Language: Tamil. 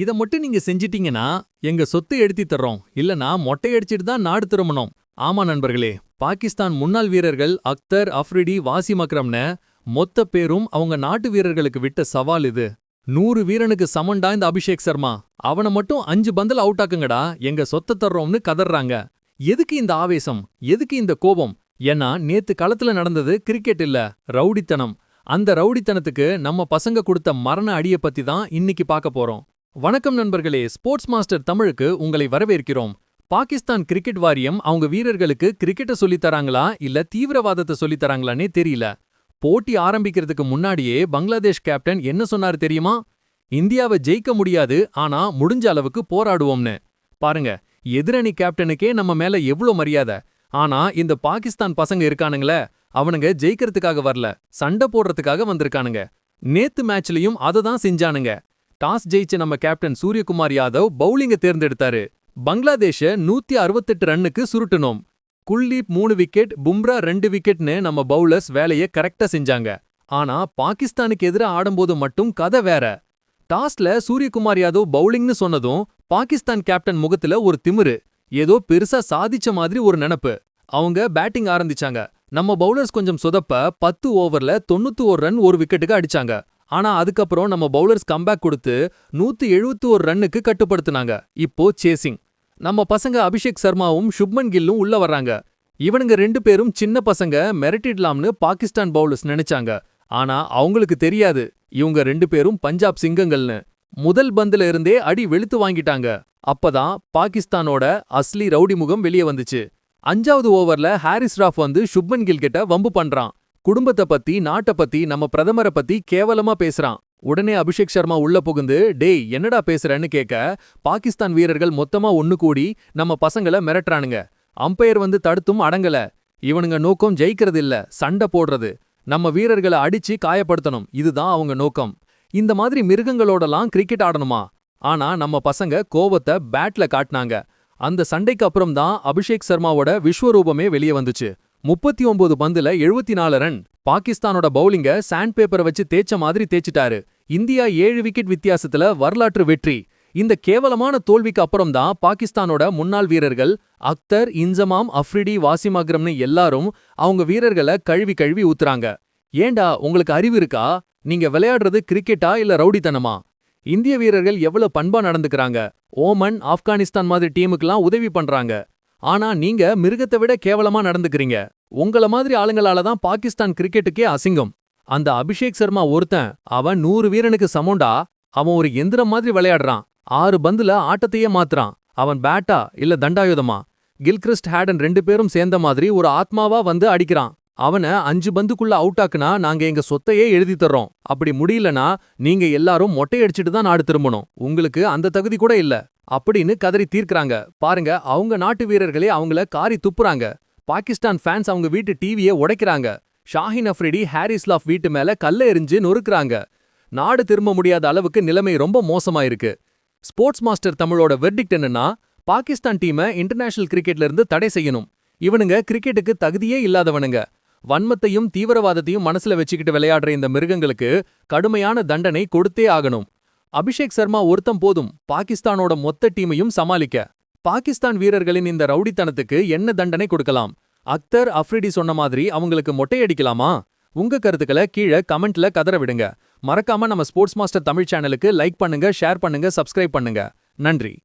இத மட்டும் நீங்க செஞ்சிட்டீங்கன்னா எங்க சொத்து எடுத்தி தர்றோம். இல்லனா மொட்டை அடிச்சிட்டு தான் நாடு திரும்பணும். ஆமா நண்பர்களே பாகிஸ்தான் முன்னாள் வீரர்கள் அக்தர் அஃப்ரிடி வாசிம் அக்ரம்னு மொத்த பேரும் அவங்க நாட்டு வீரர்களுக்கு விட்ட சவால் இது. நூறு வீரனுக்கு சமண்டா இந்த அபிஷேக் சர்மா. அவன மட்டும் அஞ்சு பந்தல் அவுட் ஆக்குங்கடா எங்க சொத்த தர்றோம்னு கதறாங்க எதுக்கு இந்த ஆவேசம்? எதுக்கு இந்த கோபம்? ஏன்னா நேத்து களத்துல நடந்தது கிரிக்கெட் இல்ல ரவுடித்தனம். அந்த ரவுடித்தனத்துக்கு நம்ம பசங்க கொடுத்த மரண அடிய பத்தி தான் இன்னைக்கு பார்க்க போறோம். வணக்கம் நண்பர்களே ஸ்போர்ட்ஸ் மாஸ்டர் தமிழுக்கு உங்களை வரவேற்கிறோம். பாகிஸ்தான் கிரிக்கெட் வாரியம் அவங்க வீரர்களுக்கு கிரிக்கெட்ட சொல்லித் தராங்களா இல்ல தீவிரவாதத்தை சொல்லித் தராங்களானே தெரியல. போட்டி ஆரம்பிக்கிறதுக்கு முன்னாடியே பங்களாதேஷ் கேப்டன் என்ன சொன்னாரு தெரியுமா? இந்தியாவை ஜெயிக்க முடியாது ஆனா முடிஞ்ச அளவுக்கு போராடுவோம்னு. பாருங்க எதிரணி கேப்டனுக்கே நம்ம மேல எவ்ளோ மரியாதை. ஆனா இந்த பாகிஸ்தான் பசங்க இருக்கானுங்களே அவனுங்க ஜெயிக்கிறதுக்காக வரல சண்டை போடுறதுக்காக வந்திருக்கானுங்க. நேத்து மேட்ச்லயும் அதை தான் செஞ்சானுங்க. டாஸ் ஜெயிச்ச நம்ம கேப்டன் சூரியகுமார் யாதவ் பவுலிங்க தேர்ந்தெடுத்தாரு. பங்களாதேஷ நூத்தி அறுபத்தெட்டு ரன்னுக்கு சுருட்டணும் குல்தீப் மூணு விக்கெட் பும்ரா ரெண்டு விக்கெட்னு நம்ம பவுலர்ஸ் வேலைய கரெக்டா செஞ்சாங்க. ஆனா பாகிஸ்தானுக்கு எதிரா ஆடும்போது மட்டும் கதை வேற. டாஸ்ல சூரியகுமார் யாதவ் பவுலிங்னு சொன்னதும் பாகிஸ்தான் கேப்டன் முகத்துல ஒரு திமிரு. ஏதோ பெருசா சாதிச்ச மாதிரி ஒரு நினப்பு. அவங்க பேட்டிங் ஆரம்பிச்சாங்க. நம்ம பவுலர்ஸ் கொஞ்சம் சொதப்ப பத்து ஓவர்ல தொண்ணூத்தி ஒரு ரன் ஒரு விக்கெட்டுக்கு அடிச்சாங்க. ஆனா அதுக்கப்புறம் நம்ம பவுலர்ஸ் கம்பேக் கொடுத்து நூத்தி எழுபத்தி ஒரு ரன்னுக்கு கட்டுப்படுத்துனாங்க. இப்போ சேசிங் நம்ம பசங்க அபிஷேக் சர்மாவும் சுப்மன் கில்லும் உள்ள வர்றாங்க. இவனுங்க ரெண்டு பேரும் சின்ன பசங்க மிரட்டிடலாம்னு பாகிஸ்தான் பவுலர்ஸ் நினைச்சாங்க. ஆனா அவங்களுக்கு தெரியாது இவங்க ரெண்டு பேரும் பஞ்சாப் சிங்கங்கள்னு. முதல் பந்துல இருந்தே அடி வெளுத்து வாங்கிட்டாங்க. அப்பதான் பாகிஸ்தானோட அஸ்லி ரவுடி முகம் வெளியே வந்துச்சு. அஞ்சாவது ஓவர்ல ஹாரிஸ் ராஃப் வந்து சுப்மன் கில் கிட்ட வம்பு பண்றான். குடும்பத்தை பத்தி நாட்டை பத்தி நம்ம பிரதமரை பத்தி கேவலமா பேசுறான். உடனே அபிஷேக் சர்மா உள்ள புகுந்து டேய் என்னடா பேசுறன்னு கேட்க பாகிஸ்தான் வீரர்கள் மொத்தமா ஒன்னு கூடி நம்ம பசங்கள மிரட்டுறானுங்க. அம்பையர் வந்து தடுத்தும் அடங்கல. இவனுங்க நோக்கம் ஜெயிக்கிறது இல்ல சண்டை போடுறது. நம்ம வீரர்களை அடிச்சு காயப்படுத்தணும். இதுதான் அவங்க நோக்கம். இந்த மாதிரி மிருகங்களோடலாம் கிரிக்கெட் ஆடணுமா? ஆனா நம்ம பசங்க கோவத்தை பேட்ல காட்டினாங்க. அந்த சண்டைக்கு அப்புறம் தான் அபிஷேக் சர்மாவோட விஸ்வரூபமே வெளியே வந்துச்சு. முப்பத்தி ஒன்பது பந்துல எழுபத்தி நாலு ரன். பாகிஸ்தானோட பவுலிங்க சாண்ட் பேப்பரை வச்சு தேய்ச்ச மாதிரி தேய்ச்சிட்டாரு. இந்தியா ஏழு விக்கெட் வித்தியாசத்துல வரலாற்று வெற்றி. இந்த கேவலமான தோல்விக்கு அப்புறம் தான் பாகிஸ்தானோட முன்னாள் வீரர்கள் அக்தர் இன்சமாம் அஃப்ரிடி வாசிம் அக்ரம்னு எல்லாரும் அவங்க வீரர்களை கழுவி கழுவி ஊத்துறாங்க. ஏண்டா உங்களுக்கு அறிவு இருக்கா? நீங்க விளையாடுறது கிரிக்கெட்டா இல்ல ரவுடித்தனமா? இந்திய வீரர்கள் எவ்வளவு பண்பா நடந்துக்கறாங்க. ஓமன் ஆப்கானிஸ்தான் மாதிரி டீமுக்கெல்லாம் உதவி பண்றாங்க. ஆனா நீங்க மிருகத்தை விட கேவலமா நடந்துக்கிறீங்க. உங்கள மாதிரி ஆளுங்களால தான் பாகிஸ்தான் கிரிக்கெட்டுக்கே அசிங்கம். அந்த அபிஷேக் சர்மா ஒருத்தன் அவன் நூறு வீரனுக்கு சமோண்டா அவன் ஒரு எந்திரம் மாதிரி விளையாடுறான். ஆறு பந்துல ஆட்டத்தையே மாத்துறான். அவன் பேட்டா இல்ல தண்டாயுதமா? கில்கிறிஸ்ட் ஹேடன் ரெண்டு பேரும் சேர்ந்த மாதிரி ஒரு ஆத்மாவா வந்து அடிக்கிறான். அவன அஞ்சு பந்துக்குள்ள அவுட் ஆக்குனா நாங்க எங்க சொத்தையே எழுதி தர்றோம். அப்படி முடியலனா நீங்க எல்லாரும் மொட்டையடிச்சிட்டு தான் நாடு திரும்பணும். உங்களுக்கு அந்த தகுதி கூட இல்ல. அப்படின்னு கதறி தீர்க்கறாங்க. பாருங்க அவங்க நாட்டு வீரர்களே அவங்கள காரி துப்புறாங்க. பாகிஸ்தான் ஃபேன்ஸ் அவங்க வீட்டு டிவியை உடைக்கிறாங்க. ஷாஹின் அஃப்ரிடி ஹாரிஸ்லாஃப் வீட்டு மேல கல்ல எரிஞ்சு நொறுக்குறாங்க. நாடு திரும்ப முடியாத அளவுக்கு நிலைமை ரொம்ப மோசமாயிருக்கு. ஸ்போர்ட்ஸ் மாஸ்டர் தமிழோட வெர்டிக்ட் என்னன்னா பாகிஸ்தான் டீமை இன்டர்நேஷனல் கிரிக்கெட்ல இருந்து தடை செய்யணும். இவனுங்க கிரிக்கெட்டுக்கு தகுதியே இல்லாதவனுங்க. வன்மத்தையும் தீவிரவாதத்தையும் மனசுல வச்சுக்கிட்டு விளையாடுற இந்த மிருகங்களுக்கு கடுமையான தண்டனை கொடுத்தே ஆகணும். அபிஷேக் சர்மா ஒருத்தம் போதும் பாகிஸ்தானோட மொத்த டீமையும் சமாளிக்க. பாகிஸ்தான் வீரர்களின் இந்த ரவுடித்தனத்துக்கு என்ன தண்டனை கொடுக்கலாம்? அக்தர் அஃப்ரிடி சொன்ன மாதிரி அவங்களுக்கு மொட்டையடிக்கலாமா? உங்க கருத்துக்களை கீழே கமெண்ட்ல கதற விடுங்க. மறக்காம நம்ம ஸ்போர்ட்ஸ் மாஸ்டர் தமிழ் சேனலுக்கு லைக் பண்ணுங்க ஷேர் பண்ணுங்க சப்ஸ்கிரைப் பண்ணுங்க. நன்றி.